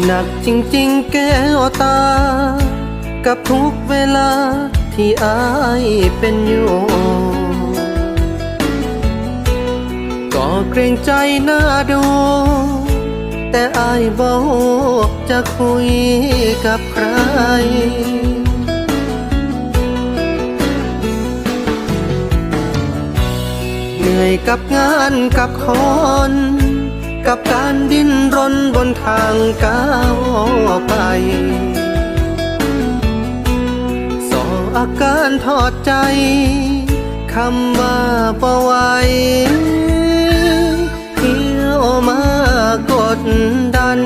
หนักจริงๆแก้วตา กับทุกเวลาที่อายเป็นอยู่ก็เกรงใจหน้าดู แต่อายบอกจะคุยกับใคร เหนื่อยกับงานกับคน กับการดิ้นรนบนทางก้าวไป สออาการทอดใจคำว่าบ่ไวเที่ยวมากดดัน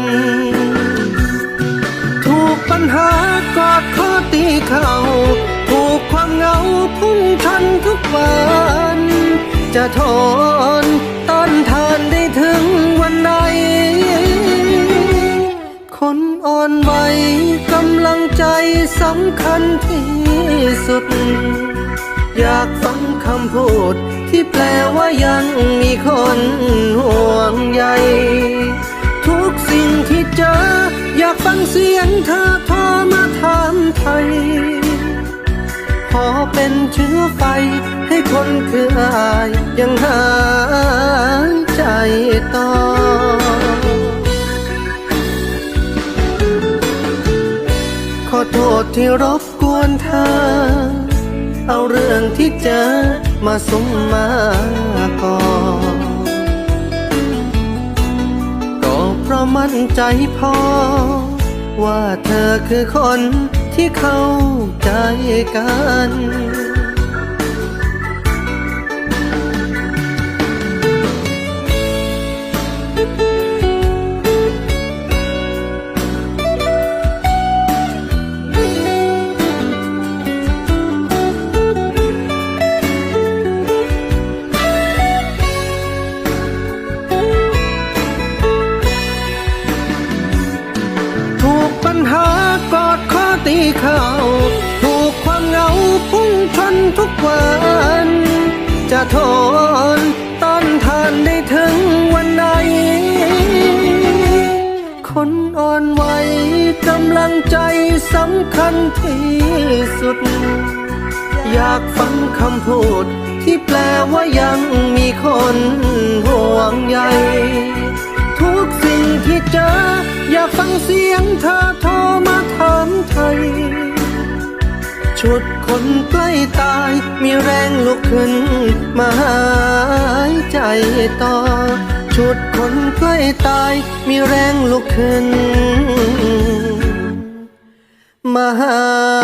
ถูกปัญหากอดข้อตีเข่าถูกความเหงาพุ่งชันทุกวัน จะทน สำคัญที่สุด อยากฟังคำพูดที่แปลว่ายังมีคนห่วงใยทุกสิ่งที่เจอ อยากฟังเสียงเธอโทรมาถามไทย ขอเป็นเชื้อไฟให้คนคืออายยังหา โทษที่รบกวนเธอ เอาเรื่องที่เจอมาสมมาก่อนก็เพราะมั่นใจพอ ว่าเธอคือคนที่เข้าใจกัน ตีเข่าถูกความเหงาพุ่งชนทุกวัน จะทนต้านทานได้ถึงวันไหน คนอ่อนไหวกำลังใจสำคัญที่สุด อยากฟังคำพูดที่แปลว่ายังมีคนห่วงใยทุกสิ่งที่เจอ อยากฟังเสียงเธอ ชุดคนใกล้ตาย มีแรงลุกขึ้นมาหายใจต่อ ชุดคนใกล้ตาย มีแรงลุกขึ้น มาหาย